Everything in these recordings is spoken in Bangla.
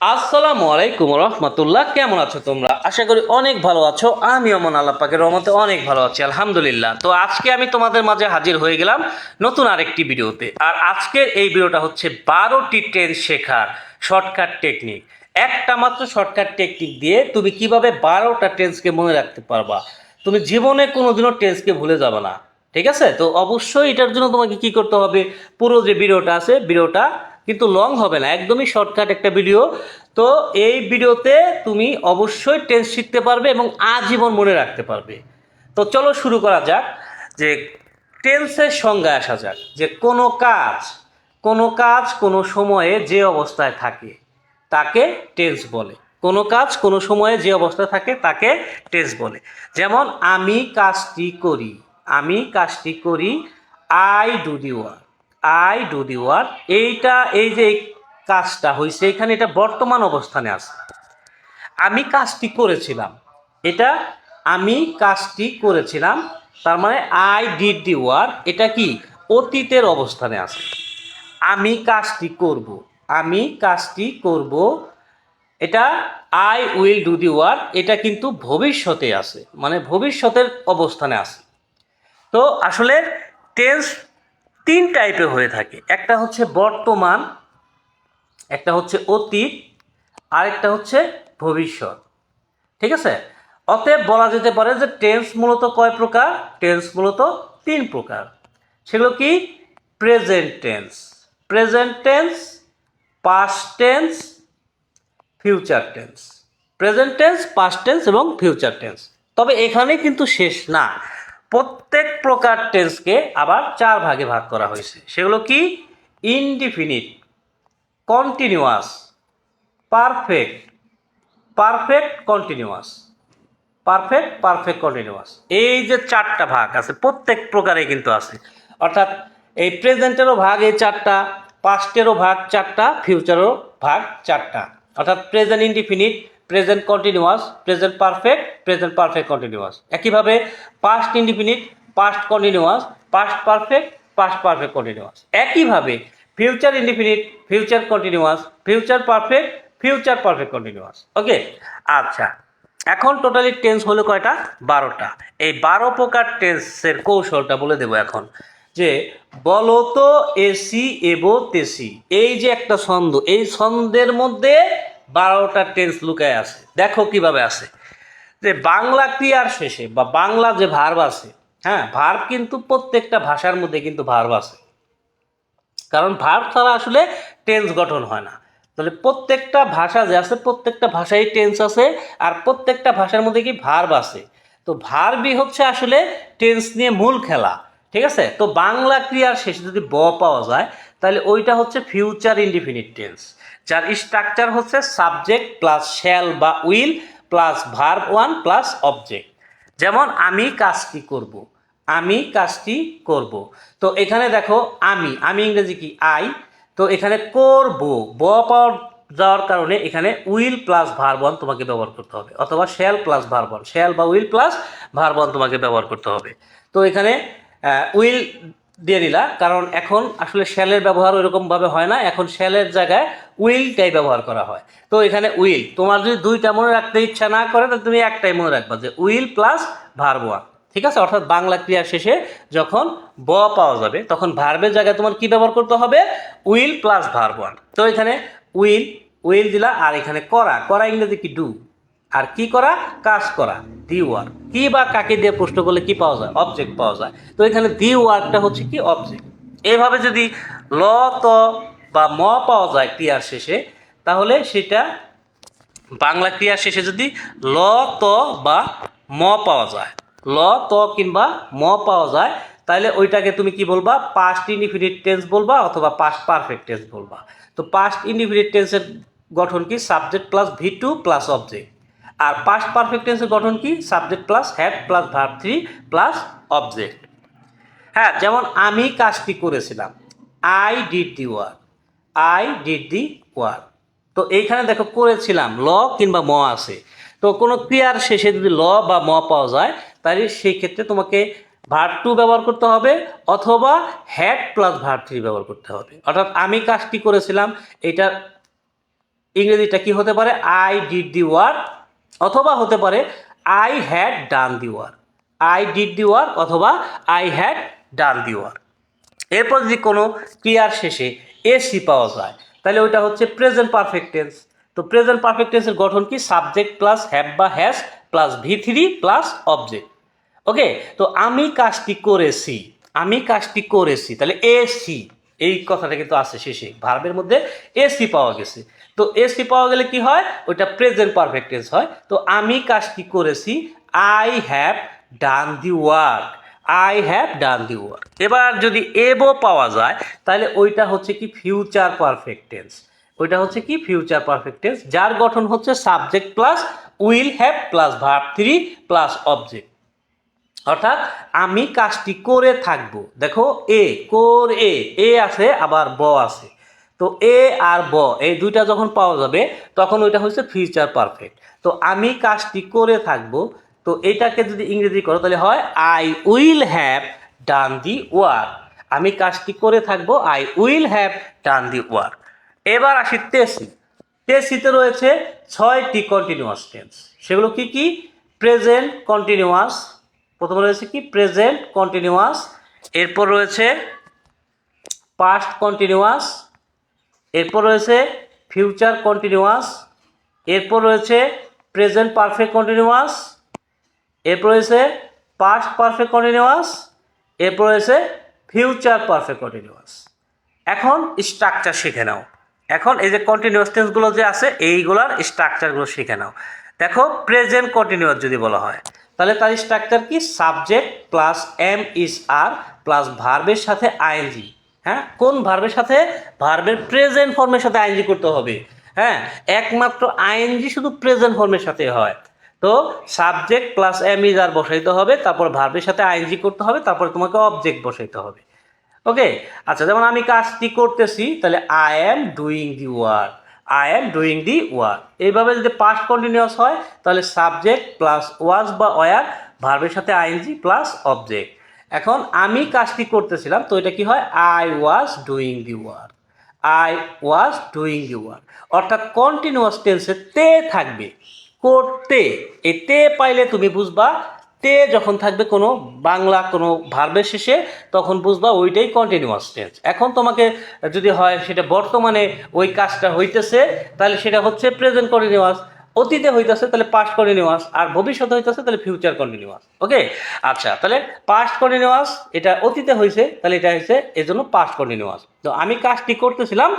আসসালামু আলাইকুম রহমতুল্লাহ, কেমন আছো তোমরা? আশা করি অনেক ভালো আছো। আমি অমন আল্লাহ পাকের রহমতে অনেক ভালো আছি, আলহামদুলিল্লাহ। তো আজকে আমি তোমাদের মাঝে হাজির হয়ে গেলাম নতুন আরেকটি ভিডিওতে। আর আজকের এই ভিডিওটা হচ্ছে বারোটি টেন্স শেখার শর্টকাট টেকনিক। একটা মাত্র শর্টকাট টেকনিক দিয়ে তুমি কীভাবে বারোটা টেন্সকে মনে রাখতে পারবা। তুমি জীবনে কোনোদিনও টেন্সকে ভুলে যাবে না। ঠিক আছে? তো অবশ্যই এটার জন্য তোমাকে কি করতে হবে? পুরো যে ভিডিওটা আছে, ভিডিওটা কিন্তু লং হবে না, একদমই শর্টকাট একটা ভিডিও তো এই ভিডিওতে তুমি অবশ্যই টেন্স শিখতে পারবে এবং আজীবন মনে রাখতে পারবে। তো চলো শুরু করা যাক, যে টেন্সের সংজ্ঞা আসা যাক, যে কোনো কাজ কোনো কাজ কোনো সময়ে যে অবস্থায় থাকে, তাকে টেন্স বলে। কোনো কাজ কোনো সময়ে যে অবস্থায় থাকে, তাকে টেন্স বলে। যেমন, আমি কাজটি করি, আমি কাজটি করি I do the work I do the work. এইটা, এই যে কাজটা হয়েছে এখানে এটা বর্তমান অবস্থানে আছে। আমি কাজটি করেছিলাম। এটা আমি কাজটি করেছিলাম, তার মানে আই ডিড দি ওয়ার্ক, এটা কি? অতীতের অবস্থানে আছে। আমি কাজটি করব, আমি কাজটি করব। এটা I will do the work, এটা কিন্তু ভবিষ্যতে আছে মানে ভবিষ্যতের অবস্থানে আছে। তো আসলে টেন্স তিন টাইপের হয়ে থাকে। একটা হচ্ছে বর্তমান, একটা হচ্ছে অতীত, আরেকটা হচ্ছে ভবিষ্যৎ। ঠিক আছে? অতএব বলা যেতে পারে যে টেন্স মূলত কয় প্রকার? টেন্স মূলত তিন প্রকার। সেগুলো কি? Present tense present tense past tense future tense present tense past tense এবং ফিউচার টেন্স তবে এখানে কিন্তু শেষ না। প্রত্যেক প্রকার টেন্সকে আবার চার ভাগে ভাগ করা হয়েছে। সেগুলো কি? Indefinite continuous perfect perfect continuous perfect perfect continuous এই যে চারটা ভাগ আছে, প্রত্যেক প্রকারে কিন্তু আছে। অর্থাৎ এই প্রেজেন্টেরও ভাগ এই চারটা পাস্টেরও ভাগ চারটা ফিউচারও ভাগ চারটা। অর্থাৎ present indefinite present continuous present perfect present perfect continuous একইভাবে past indefinite past continuous past perfect past perfect continuous একইভাবে future indefinite future continuous future perfect future perfect continuous okay আচ্ছা। এখন টোটালি টেন্স হলো কয়টা? বারোটা। এই বারো প্রকার টেন্সের কৌশলটা বলে দেবো এখন। যে বলতো এসি, এবো তেসি। এই যে একটা ছন্দ, এই ছন্দের মধ্যে বারোটা টেন্স লুকায় আছে। দেখো কীভাবে আছে। যে বাংলা ক্রিয়ার শেষে বা বাংলা যে ভার্ব আছে হ্যাঁ ভার্ব কিন্তু প্রত্যেকটা ভাষার মধ্যে কিন্তু ভার্ব আছে। কারণ ভার্ব ছাড়া আসলে টেন্স গঠন হয় না। তাহলে প্রত্যেকটা ভাষা যে আছে, প্রত্যেকটা ভাষায় টেন্স আছে আর প্রত্যেকটা ভাষার মধ্যে কি ভার্ব আছে। তো ভার্বই হচ্ছে আসলে টেন্স নিয়ে মূল খেলা, ঠিক আছে? তো বাংলা ক্রিয়ার শেষে যদি ব পাওয়া যায় তাহলে ওইটা হচ্ছে ফিউচার ইনডিফিনিট টেন্স যার স্ট্রাকচার হচ্ছে সাবজেক্ট প্লাস শ্যাল বা will plus verb one plus object যেমন, আমি কাজটি করব, আমি কাজটি করব। তো এখানে দেখো, আমি আমি ইংরেজি কি আই তো এখানে করব, ব পাওয়ার যাওয়ার কারণে এখানে উইল প্লাস ভারবন তোমাকে ব্যবহার করতে হবে, অথবা shall plus verb one shall বা উইল প্লাস ভারবন তোমাকে ব্যবহার করতে হবে। তো এখানে উইল দিয়ে দিলা, কারণ এখন আসলে শ্যালের ব্যবহার ওইরকমভাবে হয় না, এখন শ্যালের জায়গায় উইলটাই ব্যবহার করা হয়। তো এখানে উইল, তোমার যদি দুইটা মনে রাখতে ইচ্ছা না করে, তাহলে তুমি একটাই মনে রাখবা যে উইল প্লাস ভার্বোয়া ঠিক আছে? অর্থাৎ বাংলা ক্রিয়া শেষে যখন ব পাওয়া যাবে, তখন ভার্বের জায়গায় তোমার কি ব্যবহার করতে হবে? Will plus verb one. তো এখানে উইল উইল দিলা, আর এখানে করা করা ইংরেজি কি ডু আর কি করা? কাজ করা। দি ওয়ার্ক কি বা কাকে দিয়ে প্রশ্ন করলে কি পাওয়া যায়? অবজেক্ট পাওয়া যায়। তো এখানে দি ওয়ার্কটা হচ্ছে কি? অবজেক্ট এইভাবে যদি ল, ত বা ম পাওয়া যায় ক্রিয়ার শেষে, তাহলে সেটা বাংলা ক্রিয়ার শেষে যদি ল, ত বা ম পাওয়া যায়, ল, ত কিংবা ম পাওয়া যায়, তাহলে ওইটাকে তুমি কি বলবা? পাস্ট ইনডিফিনিট টেন্স বলবা অথবা পাস্ট পারফেক্ট টেন্স বলবা। তো পাস্ট ইনডিফিনিট টেন্সের গঠন কি? Subject plus V two plus object আর পাস্ট পারফেক্ট টেন্সের গঠন কি? Subject plus had plus verb three plus object হ্যাঁ যেমন আমি কাজটি করেছিলাম। I did the work I did the work তো এইখানে দেখো করেছিলাম, ল কিংবা ম আছে। তো কোনো ক্রিয়ার শেষে যদি ল বা ম পাওয়া যায়, তাহলে সেই ক্ষেত্রে তোমাকে ভার্ব টু ব্যবহার করতে হবে অথবা হ্যাড প্লাস ভার থ্রি ব্যবহার করতে হবে। অর্থাৎ আমি কাজটি করেছিলাম, এটার ইংরেজিটা কি হতে পারে? আই ডিড দি ওয়ার্ক অথবা হতে পারে I had done the work I did the work অথবা I had done the work এরপর যদি কোনো ক্রিয়ার শেষে এসি পাওয়া যায়, তাহলে ওইটা হচ্ছে প্রেজেন্ট পারফেক্ট টেন্স তো প্রেজেন্ট পারফেক্ট টেন্সের গঠন কি? সাবজেক্ট প্লাস হ্যাভ বা has plus V three plus object okay? তো আমি কাজটি করেছি, আমি কাজটি করেছি। তাহলে এসি এই কথাটা কিন্তু আছে শেষে। ভার্বের মধ্যে এসি পাওয়া গেছে। তো এসি পাওয়া গেলে কি হয়? ওইটা প্রেজেন্ট পারফেক্ট টেন্স হয়। তো আমি কাজটি করেছি? I have done the work I have done the work এবার যদি এবো পাওয়া যায়, তাহলে ওইটা হচ্ছে কি ফিউচার পারফেক্ট টেন্স ওইটা হচ্ছে কি ফিউচার পারফেক্ট টেন্স যার গঠন হচ্ছে subject plus will have plus verb three plus object অর্থাৎ আমি কাজটি করে থাকব। দেখো এ কোর এ এ আছে, আবার ব আছে। তো এ আর ব এই দুইটা যখন পাওয়া যাবে, তখন ওইটা হচ্ছে ফিউচার পারফেক্ট তো আমি কাজটি করে থাকব, তো এটাকে যদি ইংরেজি করো, তাহলে হয় I will have done the work আমি কাজটি করে থাকব I will have done the work এবার আসি তেসি তেসিতে রয়েছে ছয়টি কন্টিনিউয়াস টেন্স সেগুলো কি কি? প্রেজেন্ট কন্টিনিউয়াস প্রথমে রয়েছে কি? প্রেজেন্ট কন্টিনিউয়াস এরপর রয়েছে পাস্ট কন্টিনিউয়াস এরপর রয়েছে ফিউচার কন্টিনিউয়াস এরপর রয়েছে প্রেজেন্ট পারফেক্ট কন্টিনিউয়াস এরপর রয়েছে পাস্ট পারফেক্ট কন্টিনিউয়াস এরপর রয়েছে ফিউচার পারফেক্ট কন্টিনিউয়াস এখন স্ট্রাকচার শিখে নাও। এখন এই যে কন্টিনিউয়াস টেন্সগুলো যে আছে, এইগুলার স্ট্রাকচারগুলো শিখে নাও। দেখো প্রেজেন্ট কন্টিনিউয়াস যদি বলা হয়, তাহলে তার স্ট্রাকচার কি? Subject plus am is are plus ভার্বের সাথে আইএনজি হ্যাঁ? কোন ভার্বের সাথে? ভার্বের প্রেজেন্ট ফর্মের সাথে আইএনজি করতে হবে। হ্যাঁ? একমাত্র আইএনজি শুধু প্রেজেন্ট ফর্মের সাথে হয়। তো subject plus am is are বসাইতে হবে, তারপর ভার্বের সাথে আইএনজি করতে হবে, তারপরে তোমাকে অবজেক্ট বসাইতে হবে। ওকে? আচ্ছা যেমন আমি কাজটি করতেছি, তাহলে I am doing the work I am doing the work এইভাবে যদি পাস্ট কন্টিনিউয়াস হয়, তাহলে সাবজেক্ট প্লাস ওয়াজ বা ওয়ার ভার্বের সাথে আইএনজি প্লাস অবজেক্ট এখন আমি কাজটি করতেছিলাম, তো এটা কি হয়? I was doing the work I was doing the work অর্থাৎ কন্টিনিউয়াস টেন্সে তে থাকবে। করতে, এই তে পাইলে তুমি বুঝবা, তে যখন থাকবে কোনো বাংলা, কোনো ভার্বের শেষে, তখন বুঝবা ওইটাই কন্টিনিউয়াস টেন্স এখন তোমাকে যদি হয় সেটা বর্তমানে ওই কাজটা হইতেছে, তাহলে সেটা হচ্ছে প্রেজেন্ট কন্টিনিউয়াস অতীতে হইতেছে, তাহলে পাস্ট কন্টিনিউয়াস আর ভবিষ্যতে হইতেছে, তাহলে ফিউচার কন্টিনিউয়াস ওকে আচ্ছা তাহলে পাস্ট কন্টিনিউয়াস এটা অতীতে হয়েছে তাহলে এটা হয়েছে এজন্য পাস্ট কন্টিনিউয়াস তো আমি কাজটি করতেছিলাম?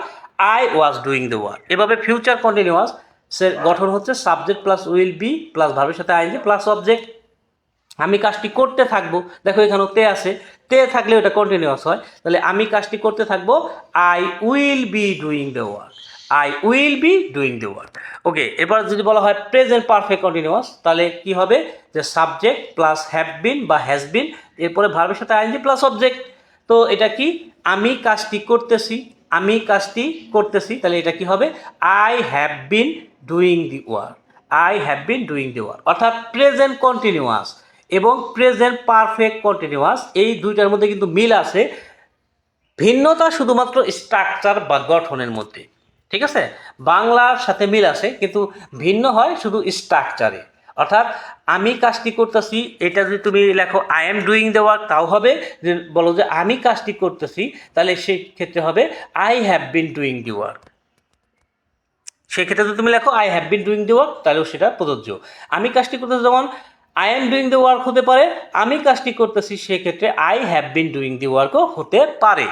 I was doing the work এভাবে ফিউচার কন্টিনিউয়াস সে গঠন হচ্ছে subject plus will be plus ভার্বের সাথে আইনজি প্লাস অবজেক্ট আমি কাজটি করতে থাকব? দেখো এখানেও তে আছে। তে থাকলে ওটা কন্টিনিউয়াস হয়। তাহলে আমি কাজটি করতে থাকব? I will be doing the work I will be doing the work okay এবার যদি বলা হয় প্রেজেন্ট পারফেক্ট কন্টিনিউয়াস তাহলে কি হবে? যে সাবজেক্ট প্লাস হ্যাভ বিন বা হ্যাজ বিন এরপরে ভার্বের সাথে আইনজি প্লাস অবজেক্ট তো এটা কি? আমি কাজটি করতেছি, আমি কাজটি করতেছি, তাহলে এটা কি হবে? I have been doing the work I have been doing the work অর্থাৎ প্রেজেন্ট কন্টিনিউয়াস এবং প্রেজেন্ট পারফেক্ট কন্টিনিউয়াস এই দুইটার মধ্যে কিন্তু মিল আছে। ভিন্নতা শুধুমাত্র স্ট্রাকচার বা গঠনের মধ্যে। ঠিক আছে? বাংলার সাথে মিল আছে, কিন্তু ভিন্ন হয় শুধু স্ট্রাকচারে অর্থাৎ আমি কাজটি করতেছি, এটা যদি তুমি লেখো I am doing the work তাও হবে। যে বলো যে, আমি কাজটি করতেছি তাহলে সেই ক্ষেত্রে হবে I have been doing the work সেক্ষেত্রে যদি তুমি লেখো I have been doing the work তাহলেও সেটা প্রযোজ্য। আমি কাজটি করতেছি যেমন I am doing the work হতে পারে, আমি কাজটি করতেছি, সেক্ষেত্রে I have been doing the ওয়ার্কও হতে পারে।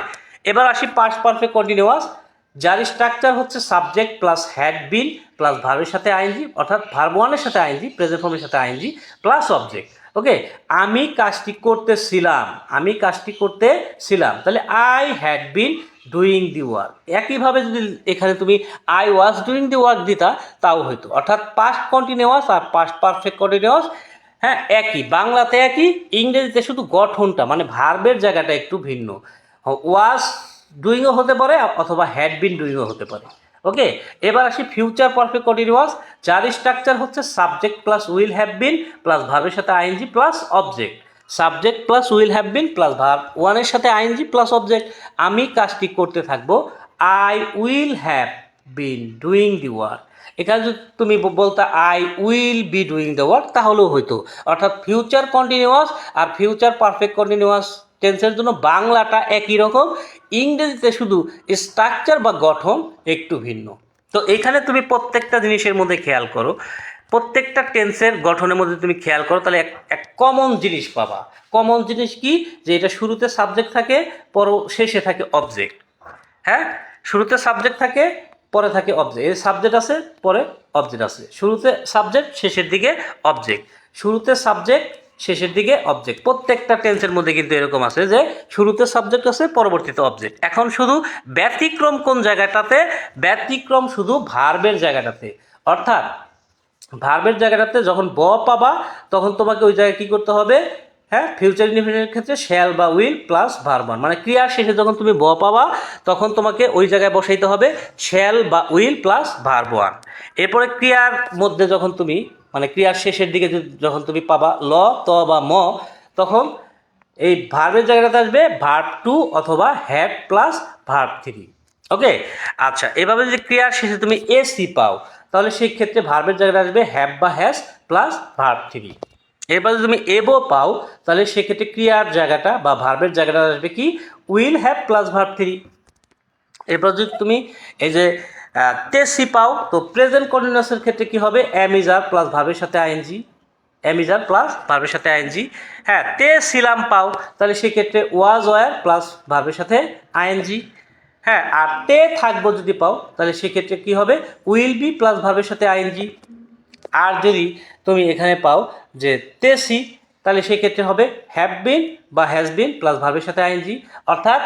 এবার আসি পাস পারফেক্ট কন্টিনিউয়াস যার স্ট্রাকচার হচ্ছে subject plus had been plus ভার্বের সাথে আইনজি অর্থাৎ ভার্ব ওয়ানের সাথে আইনজি প্রেজেন্ট ফর্মের সাথে আইনজি প্লাস অবজেক্ট ওকে আমি কাজটি করতেছিলাম, আমি কাজটি করতেছিলাম। তাহলে I had been doing the work একইভাবে যদি এখানে তুমি I was doing the work দিতা, তাও হইতো। অর্থাৎ পাস্ট কন্টিনিউয়াস আর পাস্ট পারফেক্ট কন্টিনিউয়াস হ্যাঁ একই। বাংলাতে একই, ইংরেজিতে শুধু গঠনটা মানে ভার্বের জায়গাটা একটু ভিন্ন। ওয়াজ ডুইংও হতে পারে অথবা হ্যাড বিন ডুইংও হতে পারে। ওকে এবার আসি ফিউচার পারফেক্ট কন্টিনিউয়াস যার স্ট্রাকচার হচ্ছে subject plus will have been plus ভার্বের সাথে ING plus object subject plus will have been plus verb ওয়ানের সাথে আইএনজি প্লাস অবজেক্ট আমি কাজটি করতে থাকব? I will have been doing the work এখানে যদি তুমি বলতে I will be doing the work তাহলেও হইতো। অর্থাৎ ফিউচার কন্টিনিউয়াস আর ফিউচার পারফেক্ট কন্টিনিউয়াস টেন্সের জন্য বাংলাটা একই রকম, ইংরেজিতে শুধু স্ট্রাকচার বা গঠন একটু ভিন্ন। তো এখানে তুমি প্রত্যেকটা জিনিসের মধ্যে খেয়াল করো, প্রত্যেকটা টেন্সের গঠনের মধ্যে তুমি খেয়াল করো, তাহলে এক এক কমন জিনিস পাবা। কমন জিনিস কি? যে এটা শুরুতে সাবজেক্ট থাকে, পর শেষে থাকে অবজেক্ট হ্যাঁ? শুরুতে সাবজেক্ট থাকে, পরে থাকে অবজেক্ট এই সাবজেক্ট আছে, পরে অবজেক্ট আছে। শুরুতে সাবজেক্ট শেষের দিকে অবজেক্ট শুরুতে সাবজেক্ট শেষের দিকে অবজেক্ট প্রত্যেকটা টেন্সের মধ্যে কিন্তু এরকম আছে যে, শুরুতে সাবজেক্ট আছে, পরবর্তীতে অবজেক্ট এখন শুধু ব্যতিক্রম কোন জায়গাটাতে? ব্যতিক্রম শুধু ভার্বের জায়গাটাতে। অর্থাৎ ভার্বের জায়গাটাতে যখন ব পাবা, তখন তোমাকে ওই জায়গায় কী করতে হবে? হ্যাঁ ফিউচার ইনডিফিনিটের ক্ষেত্রে শ্যাল বা উইল প্লাস ভার্বান মানে ক্রিয়ার শেষে যখন তুমি ব পাবা, তখন তোমাকে ওই জায়গায় বসাইতে হবে শ্যাল বা উইল প্লাস ভার্বান এরপরে ক্রিয়ার মধ্যে যখন তুমি মানে ক্রিয়ার শেষের দিকে যখন তুমি পাবা ল, ত বা ম, তখন এই ভার্বের জায়গাটাতে আসবে ভার্ব টু অথবা had plus verb three okay আচ্ছা এভাবে যদি ক্রিয়ার শেষে তুমি এসি পাও, তাহলে সেই ক্ষেত্রে ভার্বের জায়গাটা আসবে হ্যাভ বা হ্যাজ প্লাস ভার্ব থ্রি এরপর যদি তুমি এবো পাও, তাহলে সেক্ষেত্রে ক্রিয়ার জায়গাটা বা ভার্বের জায়গাটা আসবে কি? Will have plus verb three এরপর যদি তুমি এই যে তেসি পাও, তো প্রেজেন্ট কন্টিনিউয়াসের ক্ষেত্রে কি হবে? অ্যামিজার প্লাস ভার্বের সাথে আইএনজি অ্যামিজার প্লাস ভার্বের সাথে আইএনজি হ্যাঁ তে সিলাম পাও, তাহলে সেক্ষেত্রে ওয়াজ ওয়ার প্লাস ভার্বের সাথে আইএনজি হ্যাঁ আর তে থাকব যদি পাও, তাহলে সেক্ষেত্রে কি হবে? উইল বি প্লাস ভার্বের সাথে আইএনজি আর যদি তুমি এখানে পাও যে তেসি, তাহলে সেক্ষেত্রে হবে হ্যাভ বিন বা হ্যাজ বিন প্লাস ভাবের সাথে আইএনজি অর্থাৎ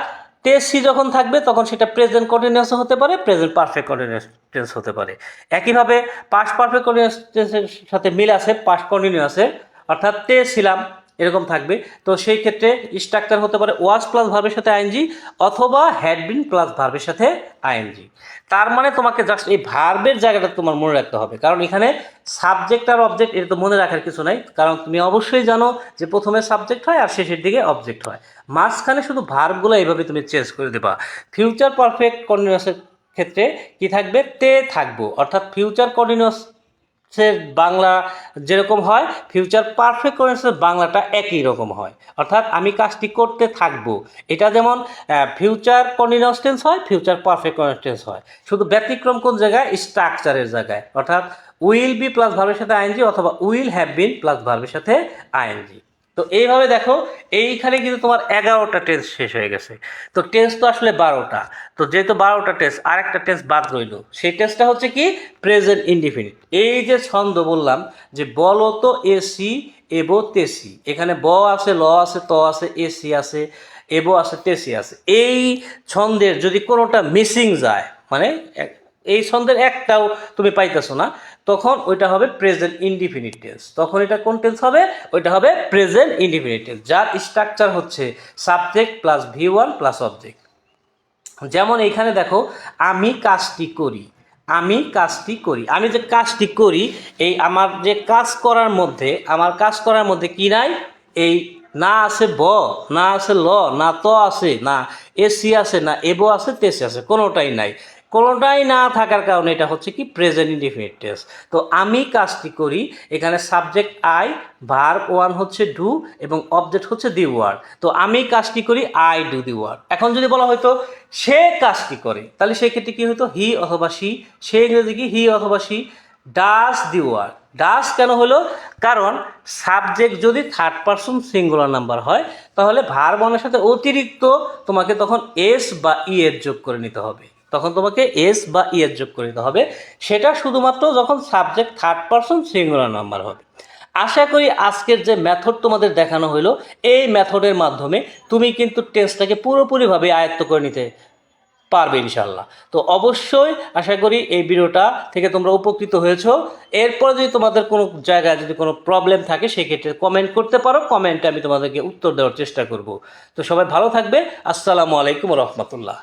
তেসি যখন থাকবে, তখন সেটা প্রেজেন্ট কন্টিনিউস হতে পারে প্রেজেন্ট পারফেক্ট কন্টিনিউস টেন্স হতে পারে। একইভাবে পাস্ট পারফেক্ট কন্টিনিউস টেন্সের সাথে মিল আছে পাস কন্টিনিউয়াসের অর্থাৎ তে ছিলাম এরকম থাকবে। তো সেই ক্ষেত্রে স্ট্রাকচার হতে পারে ওয়াজ প্লাস ভার্বের সাথে আইএনজি অথবা হ্যাড বিন প্লাস ভার্বের সাথে আইএনজি তার মানে তোমাকে জাস্ট এই ভার্বের জায়গাটা তোমার মনে রাখতে হবে। কারণ এখানে সাবজেক্ট আর অবজেক্ট এটা তো মনে রাখার কিছু নাই। কারণ তুমি অবশ্যই জানো যে প্রথমে সাবজেক্ট হয় আর শেষের দিকে অবজেক্ট হয়। মাঝখানে শুধু ভার্বগুলো এইভাবে তুমি চেঞ্জ করে দেবা। ফিউচার পারফেক্ট কন্টিনিউয়াসের ক্ষেত্রে কি থাকবে? তে থাকব। অর্থাৎ ফিউচার কন্টিনিউয়াস সে বাংলা যেরকম হয় ফিউচার পারফেক্ট কন্টিনিউসের বাংলাটা একই রকম হয়। অর্থাৎ আমি কাজটি করতে থাকব। এটা যেমন ফিউচার কন্টিনিউয়াস টেন্স হয় ফিউচার পারফেক্ট কনস্টেন্স হয়। শুধু ব্যতিক্রম কোন জায়গায়? স্ট্রাকচারের জায়গায়। অর্থাৎ উইল বি প্লাস ভার্বের সাথে আইএনজি অথবা উইল হ্যাভ বিন প্লাস ভার্বের সাথে আইএনজি তো এইভাবে দেখো, এইখানে কিন্তু তোমার এগারোটা টেন্স শেষ হয়ে গেছে। তো টেন্স তো আসলে বারোটা। তো যেহেতু বারোটা টেন্স আরেকটা টেন্স বাদ রইল। সেই টেন্সটা হচ্ছে কি? প্রেজেন্ট ইনডিফিনিট এই যে ছন্দ বললাম, যে বলো তো এসি এবো তেসি। এখানে ব আছে, ল আছে, ত আছে, এসি আছে এবো আছে, তেসি আছে। এই ছন্দের যদি কোনোটা মিসিং যায় মানে এই ছন্দের একটাও তুমি পাইতেছো না তখন ওইটা হবে প্রেজেন্ট ইনডিফিনিট টেন্স তখন এটা কোন টেন্স হবে? ওইটা হবে প্রেজেন্ট ইনডিফিনিট টেন্স যার স্ট্রাকচার হচ্ছে subject plus V one plus object যেমন এইখানে দেখো, আমি কাজটি করি, আমি কাজটি করি। আমি যে কাজটি করি, এই আমার যে কাজ করার মধ্যে, আমার কাজ করার মধ্যে কি নাই? এই না আছে ব, না আছে ল, না ত আছে, না এসি আছে, না এবো আছে তেসি আছে, কোনোটাই নাই। কোনোটাই না থাকার কারণে এটা হচ্ছে কি প্রেজেন্ট ইনডিফিনিট টেন্স তো আমি কাজটি করি, এখানে সাবজেক্ট আই ভার্ব ওয়ান হচ্ছে ডু এবং অবজেক্ট হচ্ছে দি ওয়ার্ড তো আমি কাজটি করি আই ডু দি ওয়ার্ড এখন যদি বলা হয়তো সে কাজটি করে, তাহলে সেই ক্ষেত্রে কি হতো হি অথবা সি সে ইংরেজি কি? হি অথবা she does the word does কেন হলো? কারণ সাবজেক্ট যদি থার্ড পারসন সিঙ্গুলার নাম্বার হয়, তাহলে ভার বনের সাথে অতিরিক্ত তোমাকে তখন এস বা ই এর যোগ করে নিতে হবে। তখন তোমাকে এস বা ই এর যোগ করে নিতে হবে। সেটা শুধুমাত্র যখন subject third person singular number হবে। আশা করি আজকের যে মেথড তোমাদের দেখানো হলো, এই মেথডের মাধ্যমে তুমি কিন্তু টেন্সটাকে পুরোপুরিভাবে আয়ত্ত করে নিতে পারবে ইনশাল্লাহ তো অবশ্যই আশা করি এই ভিডিওটা থেকে তোমরা উপকৃত হয়েছো। এরপরে যদি তোমাদের কোনো জায়গায় যদি কোনো প্রবলেম থাকে, সেক্ষেত্রে কমেন্ট করতে পারো। কমেন্টে আমি তোমাদেরকে উত্তর দেওয়ার চেষ্টা করব। তো সবাই ভালো থাকবে। আসসালামু আলাইকুম রহমতুল্লাহ।